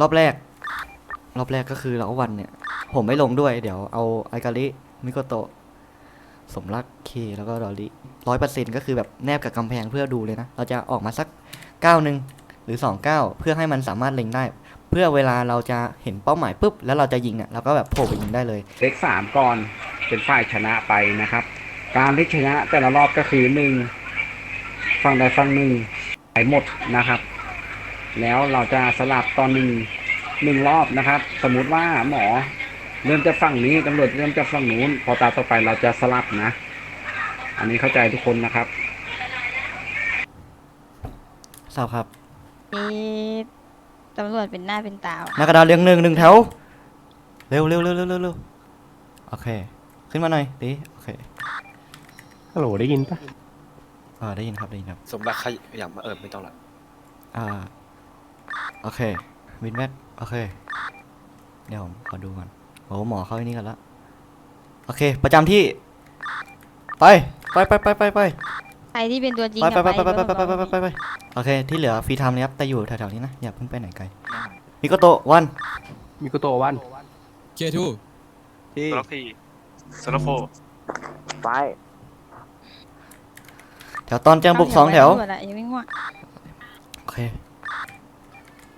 รอบแรก รอบแรกก็คือเราวันเนี่ย ผมไม่ลงด้วย เดี๋ยวเอาไอการิมิโกโตะสมรักเคแล้วก็ดอลลี่ร้อยเปอร์เซ็นก็คือแบบแนบกับกำแพงเพื่อดูเลยนะ เราจะออกมาสักก้าวหนึ่งหรือสองก้าวเพื่อให้มันสามารถเล็งได้ เพื่อเวลาเราจะเห็นเป้าหมายปุ๊บ แล้วเราจะยิงอะเราก็แบบโผล่ไปยิงได้เลย เลขสามก่อนเป็นฝ่ายชนะไปนะครับ การที่ชนะแต่ละรอบก็คือหนึ่งฝั่งใดฝั่งหนึ่งไปหมดนะครับ แล้วเราจะสลับตอนหนึ่งหนึ่งรอบนะครับ สมมุติว่าหมอเริ่มจะฝั่งนี้ตำรวจเริ่มจะฝั่งนู้น พอตาต่อไปเราจะสลับนะ อันนี้เข้าใจทุกคนนะครับทราบครับนี่ตำรวจเป็นหน้าเป็นตาว่ะหน้ากระดานเรียงหนึ่งหนึ่งแถว เร็วเร็วเร็วเร็วเร็วเร็วโอเค ขึ้นมาหน่อยดีโอเคฮัลโหลได้ยินปะอ่าได้ยินครับได้ยินครับ สมรักใครอยากมาเอิบไม่ต้องละอ่า โอเควินแม็กโอเคเดี๋ยวผมขอดูก่อนโอ้หมอเข้าไอ้นี่กันละโอเค ประจำที่ ไปไปไปไปไปไปใครที่เป็นตัวจริงไปอะไปไปไปไปรถไปไปไปไปไปโอเค ที่เหลือฟรีไทม์เลยครับแต่อยู่แถวๆนี้นะ อย่าเพิ่งไปไหนไกลมิโกโตะวันมิโกโตะวันเคทูที่สล็อกทีสล็อกโฟไปแถวตอนแจ้งบุกสองแถวตำรจอะอย่าวิ่งมั่วโอเค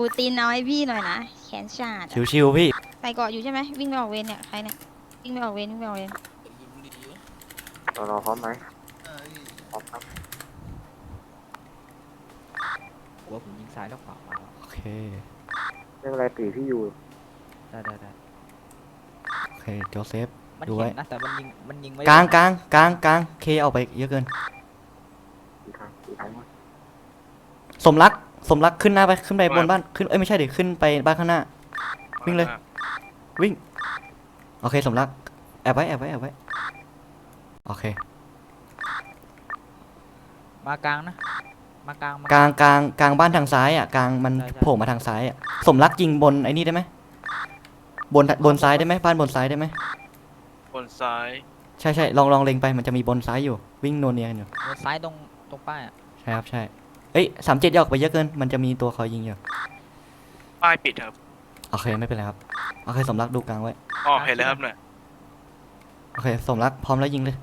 ปูตีนเอาให้พี่หน่อยนะแขนชาดอะชิวๆพี่ ใส่เกาะอยู่ใช่ไหมวิ่งไปออกเวรเนี่ยใครเนี่ยวิ่งไปออกเวรวิ่งไปออกเวรรอรอพร้อมไหมพร้อมครับหัวผมยิงซ้ายแล้วขวามาโอเค ไม่เป็นไรตีพี่อยู่ได้ได้ได้โอเคโจเซฟ มันดูไว้ เห็นนะแต่มันยิงมันยิงไม่กลางกลางกลางกลางเคเอาไปเยอะเกินตีทางตีทางมาสมรัก สมรักขึ้นหน้าไปขึ้นไปบนบ้านขึ้นเอ้ยไม่ใช่ดิขึ้นไปบ้านข้างหน้า วิ่งเลย วิ่ง โอเค สมรัก แอบไว้แอบไว้แอบไว้โอเค มากลางนะ มากลางมกลางกลางกลางบ้านทางซ้ายอะกลางมันใช่ใช่โผล่มาทางซ้ายอะสมรักยิงบนไอ้นี่ได้ไหมบนบนซ้ายได้ไหมบ้านบนซ้ายได้ไหมบนซ้าย ใช่ใช่ลองลองเล็งไปมันจะมีบนซ้ายอยู่ วิ่งโนวเนียกันอยู่บนซ้ายตรงตรงป้ายอะใช่ครับใช่ เอ้ยสามเจ็ดยาออกไปเยอะเกิน มันจะมีตัวคอยยิงอยู่ ป้ายปิดครับโอเคไม่เป็นไรครับ โอเคสมรักดูกลางไว้ อ๋อเห็นแล้วครับเนี่ยโอเคสมรักพร้อมแล้วยิงเลย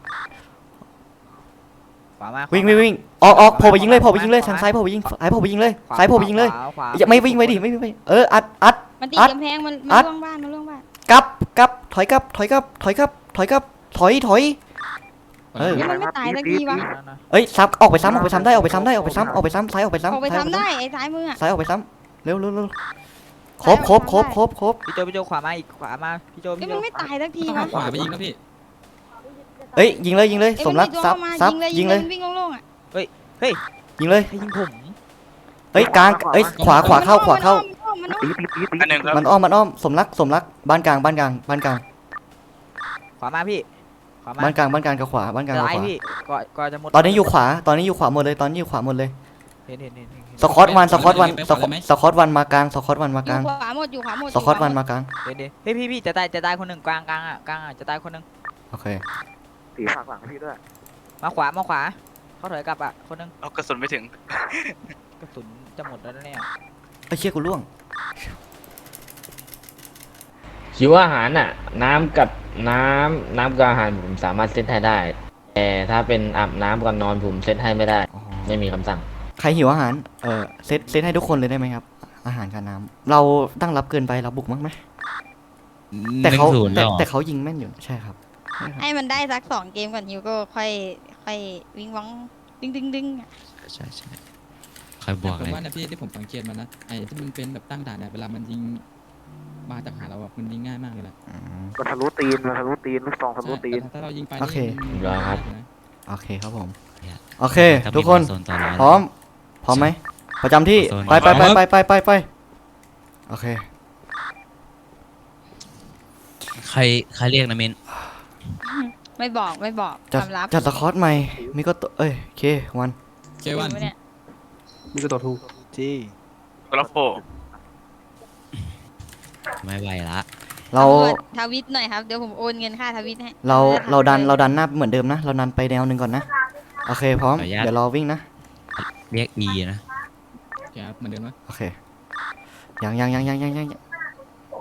ขวามาวิ่งวิ่งวิ่งออกออกโผล่ไปยิงเลยโผล่ไปยิงเลยทางซ้ายโผล่ไปยิงซ้ายโผล่ไปยิงเลยขวซ้ายโผล่ไปยิงเลยขวาขวาอย่าไม่วิ่งไปดิไม่วิ่งไปเอออัดอัด มันตีอัดกำแพงมันอัมันดล่วงบ้านมันล่วงบ้านกลับกลับถอยกลับถอยกลับถอยกลับถอยกลับถอยถอย เออนี่มันไม่ตายสักทีวะนั่นนะเอ้ยซ้ำออกไปซ้ำออกไปซ้ำได้ออกไปซ้ำได้ออกไปซ้ำออกไปซ้ำซ้ายออกไปซ้ำออกไปซ้ายทำได้ไอ้ซ้ายมืออะ ซ้ายออกไปซ้ำเร็วเร็วเร็วครบครบครบครบครบพี่โจพี่โจขวามาอีกขวามาพี่โจเอ้ยพี่โจมันไม่ตายสักทีต้องวะเอาขวาไปยิงนะพี่เอ้ยยิงเลยยิงเลยเอ้ยสมรักนตัวซับมาซับยิยิงงเลเลยยยิงเลยวิ่งโล่งๆอะยิงเลยให้ยิงผมเอ้ยกลางเอ้ยขวาขวาเข้าขวาเข้า มันอ้อมมันอ้อมตีตีตีตีอันหนึ่งครับมันอ้อมมันอ้อมสมรักสมรักบ้านกลางบ้านกลางบ้านกลางขวามาพี่ ขวามาบ้านกลางบ้านกลางกับขวาบ้านกลางกับซ้ายขวา พี่ก่อนก่อนจะหมดตอนนี้อยู่ขวา ตอนนี้อยู่ขวาหมดเลย ตอนนี้อยู่ขวาหมดเลย เห็นเห็นเห็นเห็นเห็นสกอตวัน สกอตวันไปสขวากอได้ไหมสกอตวันมากลาง สกอตวันมาอกลางยู่ขวาหมดอยู่ขวาหมดสกอตวันมากลาง เห็นเห็นเฮ้ยพี่พี่จะตายจะตายคนหนึ่งกลางกลางอะกลางอะจะตายคนหนึ่งโอเค ตีฝากหลังพี่ด้วยมาขวามาขวาเขาถอยกลับอะคนหนึงเอากระสุนไม่ถึงกระสุนจะหมดแล้วนะเนี่ยไอ้ยเชี่ยกูล่วง หิวอาหารน่ะ น้ำกับน้ำน้ำกับอาหารผมสามารถเซตให้ได้ แต่ถ้าเป็นอาบน้ำกับนอนผมเซตให้ไม่ได้อ๋อไม่มีคำสั่ง ใครหิวอาหารเออเซตเซตให้ทุกคนเลยได้ไหมครับ อาหารกับน้ำเราตั้งรับเกินไปเราบุกมั้งไหมแต่เขาแต่แต่เขายิงแม่นอยู่ใช่ครับใช่ครับให้มันได้สักสองเกมก่อนฮิวก็ค่อยค่อยวิ่งวังดึงดึงดึงอะใช่ใช่ใครบอกผมว่านะพี่ที่ผมสังเกตมานะไอ้ที่มันเป็นแบบตั้งด่านเนี่ยเวลามันยิง มาจากหาเราแบบมันยิงง่ายมากเลยแหละอืม มันทะลุตีนมันทะลุตีนลูกซองทะลุตีนแต่ถ้าเรายิงไปโอเคนี่รอครับมันง่ายนะ โอเคครับผม เนี่ยโอเคถ้ามีทุกคนโซนตัวร้ายพร้อม พร้อมไหม ประจำที่โซนไปไปไปไปไปไปไปโอเค ใครใครเรียกนะเมนไม่บอกไม่บอกคจัดวามลับจัดสคอตใหม่ มีก็ตัวเอ้ยโอเควันเควันรู้ไหมเนี่ยมิโกโตะทูที่สล็อกโฟ ไม่ไหวละ เรา ตำวจทวิตหน่อยครับ เดี๋ยวผมโอนเงินค่าทวิตให้เราจะทำเราดันลยเราดันหน้าเหมือนเดิมนะ เราดันไปแนวหนึ่งก่อนนะ โอเคพร้อมเดี๋ยวรอวิ่งนะ เรียกอีนะโอเคครับเหมือนเดิมนะโอเคยังยังยังยังยังยังยัง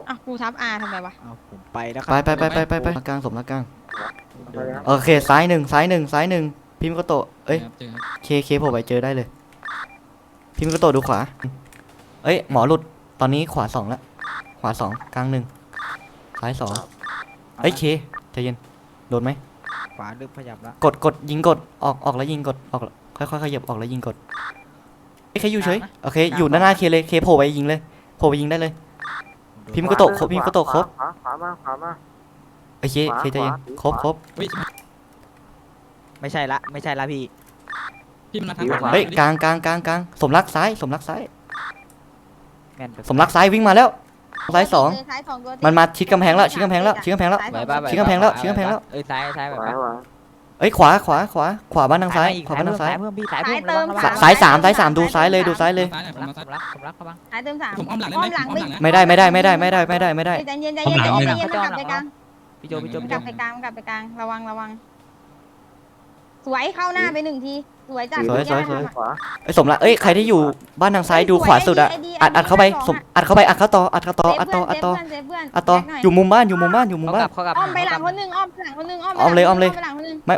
อะกูทับอาทำไมวะ เอาผมไปแล้วคไปรับไปไปไปไปไปกลางสมรักกลางไปแล้วโอเค ซ้ายหนึ่งซ้ายหนึ่งซ้ายหนึ่งพิมพ์ก็โตะเอ้ยครับเจอครับเคเคโผล่ไปเจอได้เลย พิมพ์ก็โตะดูขวา เอ้ย หมอหลุด ตอนนี้ขวาสองละ ขวาสองกลางหนึ่งซ้ายสองเอ้ยเคใจเย็นโดนไหมขวาดึกขยับละกดกดยิงกดออกออกแล้วยิงกดออกค่อยๆขยับออกแล้วยิงกดเอ้ยเคอยู่เฉยโอเคอยู่ด้านหน้าเคเลยเคโผล่ไปยิงเลยโผล่ไปยิงได้เลย พิมพ์ก็โตะครบพิมพ์ก็โตะครบขวาขวามาขวามาเอ้ยเคเคใจเย็นครบครบเฮ้ยไม่ใช่ละไม่ใช่ละพี่พี่มันมาทางขวาเฮ้ยกลางกลางกลางกลางสมรักซ้ายสมรักซ้ายแม่นไปสมรักซ้ายวิ่งมาแล้ว ซ้ายสองเซ้ายสองตัวติดมันมาชิดกำแพงแล้วชิดกำแพงแล้วชิดกำแพงแล้วซ้ายไหวสองป่ะตัวชิงกำแพงแล้วชิงกำแพงแล้ว เอ้ยซ้ายซ้ายไหวขวาป่ะขวาเอ้ยขวาขวาขวาขวาบ้านทางซ้ายอีกขวาบ้านทางซ้ายเพิ่มพี่ซ้ายซ้าเพิ่ยมเติมระวังระวังซ้ายสามซ้ายสามดูซ้ายเลยดูซ้ายเลย ซ้ายหน่อยผมรัมากซ้ายรักรักระวังซ้ายเติมสามผมอ้อมหลังได้อ้ไหอมมหลังอ้อมไม่หลังนะไม่ได้ไม่ได้ไม่ได้ไม่ได้ไม่ได้ไม่ได้ ใจเย็นใจอ้อมเย็นหลังใจหนึ่งเย็นมันกลับไปกลางพี่โจพี่โจมันพี่กโจลับไปกลางมันกลับไปกลางระวังระวัง สวยเข้าหน้าไปหนึ่งที สวยจัดสวยสวยสวย ขวาเอ้ยสมรักเอ้ยใครที่อยู่บ้านทางซ้ายดูขวาสุดอะอัดอัดเข้าไปสมอัดเข้าไปอัดเข้าต่ออัดเข้าต่ออัดต่ออัดต่อเซฟเพื่อนอัดต่อเซฟเพื่อนอยู่มุมบ้านอยู่มุมบ้านอยู่มุมเขาบ้ากลัน บเขากลับอ้อมไปหลังคนหนึงอ้อมไปหลังคนหนึงอ้อมอ้อมเลยอ้อมเลยไปหลังคนหนึงไม่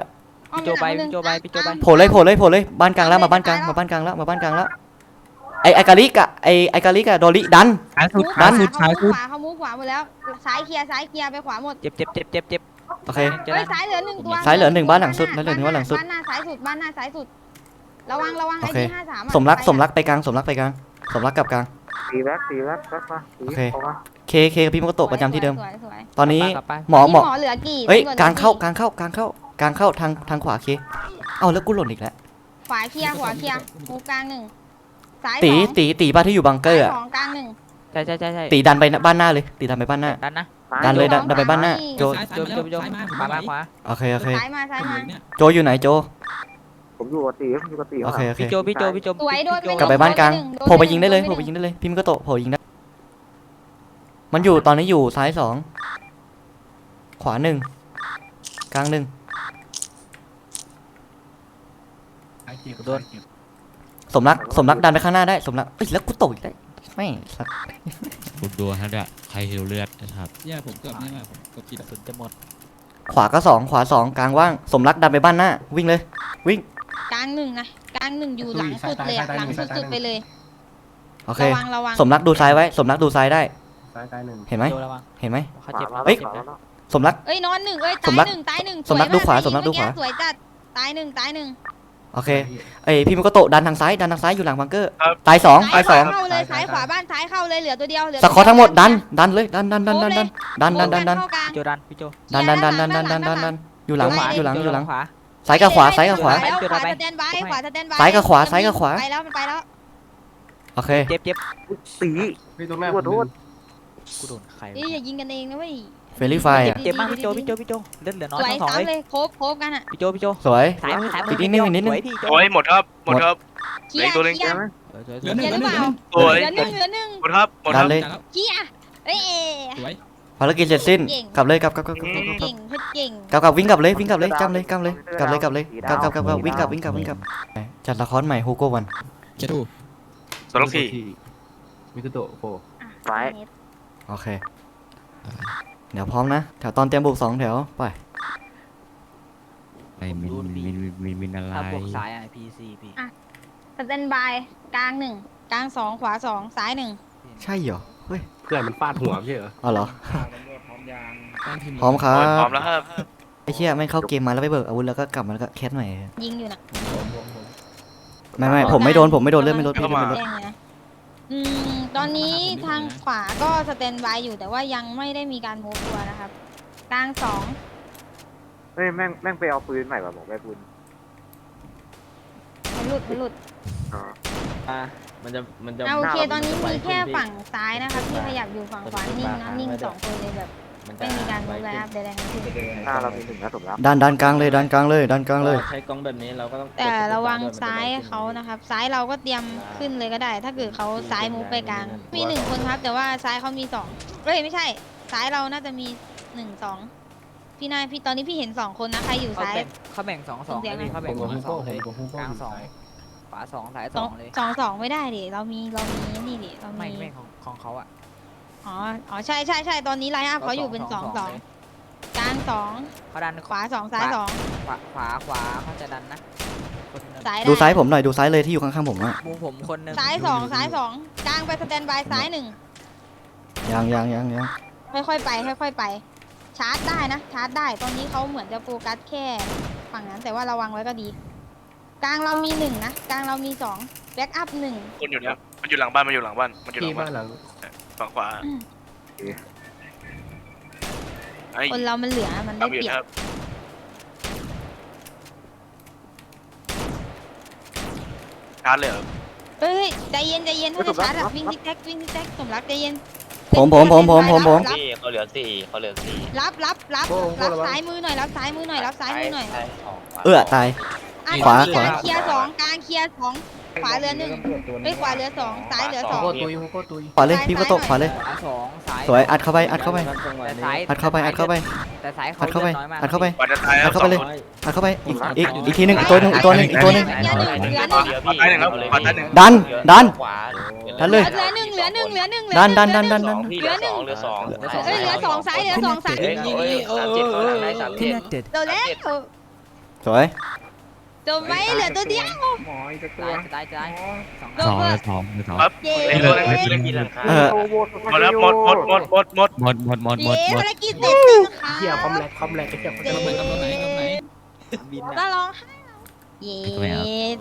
อ้อมพี่โจไปหลังคนหนึ่งพี่โจไปพี่โจไปโผล่เลยโผล่เลยโผล่เลยบ้านกลางแล้วมาบ้านกลางมาบ้านกลางแล้วมาบ้านกลางแล้วไอไอกาลิกอะไอไอกาลิกอะโดริดันซ้ายสุดมุกซ้ายสุดขซ้ายวสุดขวาเขามุกขวาหมดแล้วซ้ายเคลียร์ซ้ายเคลียร์ไปขวาหมด เจ็บเจ็บเจ็บเจ็บเจ็บ โอเค เจอเฮ้ยแล้ว ซ้ายเหลือหนึ่งตัวซ้ายเหลือหนึ่งบ้านหลังสุดซ้ายเหลือหนึ่งบ้านหลังสุดบ้านหน้าซ้ายสุดบ้านหน้าซ้ายสุด ระวังระวังโอไอ้เค ที่ห้าสามสมรักสมรักไปกลางสมรักไปกลางสมรักกลับกลาง ตีแบ็คตีแบ็คแบ็คมาตีโอเค เข้ามาเคเคกับพี่มกโตะประจำที่เดิม สวยสวยตอนนี้กลับไป หมอหมอหมอเหลือกี่เอ้ยตำรวจกลางเข้าหลือกลางเข้ากลางเข้ากลางเข้าทางทางขวาเค เอาแล้วกูหล่นอีกแล้วขวาเคลียร์ขวาเคลียร์มุกกลางหนึ่งซ้ายตีสองตีตีบ้านที่อยู่บังเกอร์อะซ้ายสองกลางหนึ่งใช่ใช่ใช่ใช่ตีดันไปบ้านหน้าเลยตีดันไปบ้านหน้า ดันนะ ดันเลยดันดันไปบ้านหน้าโจซ้ายโจซ้ายโจมาพี่โจซ้ายมาผมขวามาขวาโอเคโอเคซ้ายมาซ้ายมาเนี่ยโจอยู่ไหนโจผมอยู่กับตีผมอยู่กับตีโอเคโอเคพี่โจพี่โจพี่โจสวยโดนพี่โจกลับไปบ้านกลางโดนโผล่ไปยิงได้เลยโดนโผล่ไปยิงได้เลยพี่มกโตะโผล่ยิงได้มันอยู่ตอนนี้อยู่ซ้ายสองขวาหนึ่งกลางหนึ่งโดนสมรักสมรักดันไปข้างหน้าได้สมรักเอ้ยแล้วกูตกอีกได้ ไม่สักดูดูฮะเนี่ยใครหิวเลือดนะครับแย่ผมเกือบนี่แหละผมเกือบผิดกระสุนจะหมดขวาก็สองขวาสองกลางว่าง สมรักดันไปบ้านหน้า วิ่งเลย วิ่ง กลางหนึ่งนะกลางหนึ่งอยู่หลังสุดเลยอะหลังสุดๆไปเลยโอเค ระวังระวังสมรักดูซ้ายไว้ สมรักดูซ้ายได้ ซ้ายซ้ายหนึ่งเห็นไหมโจระวังเห็นไหม เขาขวาเจ็บมาเฮ้ยขวามาสมรัก เอ้ยนอนหนึ่งเอ้ยสตามรัยกหนึ่งตายหนึ่งสมรักยดูขวาเอสมรักดูขวา สวยจัดตายหนึ่งตายหนึ่ง โอเคไอยพี่มันก็โตะดันทางซ้ายดันทางซ้ายอยู่หลังบังเกอร์ตายสองตายสองเข้าเลยซ้ายขวาบ้านซ้ายเข้าเลยเหลือตัวเดียวเหลือสกอร์ทั้งหมดดันดันเลยดันดันดันดันดันดันดันดันดันเข้ากลางพี่โจดันพี่โจดันดันดันดันดันดันดันดันอยู่หลังขวาอยู่หลังอยู่หลังขวาซ้ายกับขวาซ้ายกับขวาไปแล้วจุดขอะไรวาสแตนบายขวาสแตนบายซ้ายกับขวาซ้ายกับขวาไปแล้วมันไปแล้วโอเคเจ็บเจ็บตีพี่ตรงหน้าขอโทษกูโดนใครนี่อย่ายิงกันเองนะเว้ย เฟรลี่ไฟเจ็บเจ็บมากพี่โจพี่โจพี่โจเลือดเหลือน้อสยวยทั้งสองซ้ำเลยเลยโคบโคบกันอะพี่โจพี่โจสวย สายมือสายมืออีกนิดนึงอีกนิดนึง สวยพี่โจโอ้ยหมดครับ หมดครับเคลียร์เหลือตัวหนึ่งเคลียร์สวยสวยเหลือหนึ่งเดี๋ยวหรือเปล่าสวยเหลือหนึ่งเหลือหนึ่งหมดครับ หมดคดัรันบเลยเคลียร์เอ้ยเอ้ยสวยภารกิจเสร็จสิ้น เก่ง กลับเลยกลับกลับกลับกลับกลับกลับเก่งเพชรเก่งกลับกลับวิ่งกลับเลยวิ่งกลับเลยกลับเลยกลับเลยกลับเลยกลับเลยกลับกลับกลับกลับวิ่งกลับวิ่งกลับวิ่งกลับจัดละครใหม่ฮูโก้วันเจ็ดดูสองทีมิคุโตะโฟซ้ายโอเค เดี๋ยวพร้อมนะ แถวตอนเตรียมบุกสองแถว ไป ไอ้มินมินมินมินมินอะไรถ้าบวกซ้ายอะ PC พี่สแตนบายกลางหนึ่งกลางสองขวาสองซ้ายหนึ่งใช่เหรอ เฮ้ยเพื่อนมันฟาดหัวไม่ใช่เหรออ๋อเหรอตั้งทีมพร้อมครับพร้อมแล้วครับไอ้เชี่ยไม่งเข้าเกมมาแล้วไปเบิกอาวุธแล้วก็กลับมาแล้วก็แคสใหม่ยิงอยู่นะไม่ไม่ผมไม่โดนผมไม่โดนเลื่อนไม่ลดพี่เข้าเลื่อนมาไม่ลดแจ้งเลยนะ อืมตอนนี้ทางขวาก็สแตนบายอยู่แต่ว่ายังไม่ได้มีการโมตัวนะครับกลางสองเฮ้ยแม่งแม่งไปเอาปืนใหม่ว่ะบอกไปปืนมันหลุดมันหลุดอ๋อ อะมันจะ มันจะเอาโอเคหาตอนนี้มัมีจะไวแค่ขึ้นพี่ฝั่งซ้ายนะครับที่ขยับอยู่ฝั่งขวานิ่งนะนิ่งสองคนเลยแบบ มันจะไม่มีการโมไวเลยขึ้นครับใดๆทั้งสิ้นหน้าเรามีหนึ่งนะสมรักดันดันกลางเลยดันกลางเลยดันกลางเลย ใช้กล้องแบบนี้เราก็ต้องกดแต่สปีดระวังด้วยมันจะซ้ายไวขึ้นเขานะครับ ซ้ายเราก็เตรียมขึ้นเลยก็ได้ ถ้าเกิดเขาซ้ายมูฟไปกลาง มีหนึ่งคนครับ แต่ว่าซ้ายเขามีสองเอ้ยไม่ใช่ ซ้ายเราน่าจะมีหนึ่งสองพี่นายพี่ตอนนี้พี่เห็นสองคนนะใครอยู่เขาซ้าย แบ่งเขาแบ่งสองสองเสียงเลยพี่เขาแบ่งผมสกัอบงฮูสองโก้เลยผมกับฮูโก้กลางสองขวาสองซ้ายสสอองงเลยสองสองไม่ได้ดิเรามีเรามีนี่ดิเราไม่มีไม่ของของเขาอะ อ๋อ อ๋อ ใช่ใช่ใช่ตอนนี้ไลน์อัพเขาอยู่เป็นสองสองเลยกลางสองเขาดันขวาสองซ้ายสองขวาขวาขวาเขาจะดันนะคนหนึ่งซ้ายดูได้ซ้ายผมหน่อยดูซ้ายเลยที่อยู่ข้างๆผมอะมุมผมคนหนึ่งซ้ายสองซ้ายสองกลางไปสแตนบายซ้ายหนึ่งยังยังยังยังค่อยๆไปค่อยๆไป ชาร์จได้นะชาร์จได้ ตอนนี้เขาเหมือนจะโฟกัสแค่ฝั่งนั้น แต่ว่าระวังไว้ก็ดี กลางเรามีหนึ่งนะกลางเรามีสองแบ็กอัพหนึ่งคนอยู่เนี่ยมันอยู่หลังบ้าน มันอยู่หลังบ้าน มันอยู่หลัพี่งบ้าบ้านนหลัง ฝั่งขวาไอ้คนเรามันเหลือมันได้ทำอยู่เปรียครับบชาร์จเลยเหรอเฮ้ยใจเย็นใจเย็นถ้าจะชาร์จอะวิ่งทิกแท็กวิ่งทิกแท็กสมรักใจเย็นผมผมผมผมผมผม รับเขาเหลือสี่เขาเหลือสี่รับรับรับรับซ้ายมือหน่อยรับซ้ายมือหน่อยรับซ้ายมือหน่อยเอื้อตาย อะขวากลางขวาเคลียร์สองกลางเคลียร์สอง ขวาเหลือหนึ่งเฮ้ยขวาเหลือสองซ้ายเหลือสอง โคตุยโคตุยขวาเลยพี่ก็ตกขวาเลยขวาสองซ้ายสวยอัดเข้าไปอัดเข้าไป แต่ซ้ายอัดเข้าไปอัดเข้าไปแต่ซ้ายเขาอัดเข้าไปลืน้อยมากอัดเข้าไปกว่าจะตายอัดเข้าไปเลยสองคนอัดเข้าไปอีกอีกอีกทีหนึ่งอีกตัวหนึ่งอีกตัวหนึ่งอีกตัวหนึ่งเหลือหนึ่งเหลือหนึ่งขวาตายหนึ่งครับขวาตายหนึ่งดันดัน ขวาดันเลย เหลือหนึ่งเหลือหนึ่งเหลือหนึ่งเหลือดันหดันึ่นงดันดันดันเหลือสองเหลือสองเอ้ยเหลือสองซ้ายเหลือสองซ้ายเฮ้ยเฮ้ยสามเจ็ดเขาหลังได้สามเจ็ดเดี๋ยวแล้วสวย จบไหมเหลือตัวเดียว หมออีกตัวจะตายจะตายสองจสบองเลเลยยสองเลยสองครับเย้เล่นเลยเล่นเลยมีหลังคาเออหมดแล้วหมดหมดหมดหมดหมดหมดหมดหมดหมดเย้หมดภารกิจเสร็จแล้วค่ะเที่ยวคอมแลกคอมแลกเที่ยวเย้ลงไปกับรถไหนรถไหนบินก็อะร้องไห้เย้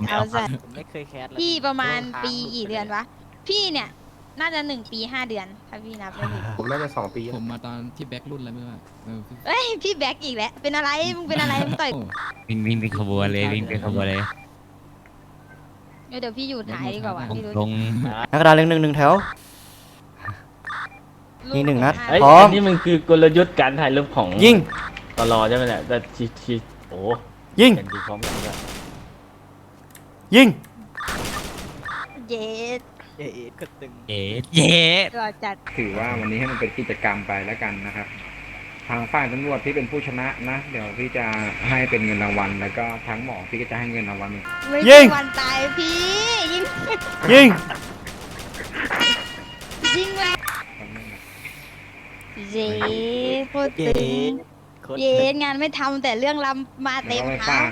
เอาสัตว์ผมไม่เคยแคสเลยพี่ประมาณปีกี่เดือนวะ พี่เนี่ย น่าจะหนึ่งปีห้าเดือนถ้าพี่นับไม่ผิดผมน่าจะสองปีผมมาตอนที่แบ็ครุ่นแล้วไม่ว่าเออพี่เอ้ยพี่แบ็กอีกแล้วเป็นอะไรมึงเป็นอะไรมึงต่อยโอ้วิ่งวิ่งเป็นขบวนเลยวิ่งเป็นขบวนเลยเดี๋ยวพี่อยู่ท้ายดีกว่าวะลงพี่รู้ลงนักกระดานเล็งหนึ่งหนึ่งแถวลูกอีกหนึ่งนัดห้าเอ้ยพร้อม อันนี้มันคือกลยุทธ์การถ่ายรูปของยิง ตลอใช่ไหมเนี่ยแต่ชีชีโอ้ยิง เป็นดีพร้อมกันด้วยยิงเย็ด เอ๊ะก็ตึงเย้เย้รอจัดถือว่าวันนี้ให้มันเป็นกิจกรรมไปแล้วกันนะครับ ทางฝ่ายตำรวจที่เป็นผู้ชนะนะ เดี๋ยวพี่จะให้เป็นเงินรางวัล แล้วก็ทั้งหมอพี่ก็จะให้เงินรางวัลไม่ยิใช่งวันตายพี่ ยิงยิงยิงเลยเย็ดโคตรตึงโคตรเย็ดงานไม่ทำแต่เรื่องลำมาแล้เต็วมก็ไปเท้า ฝาก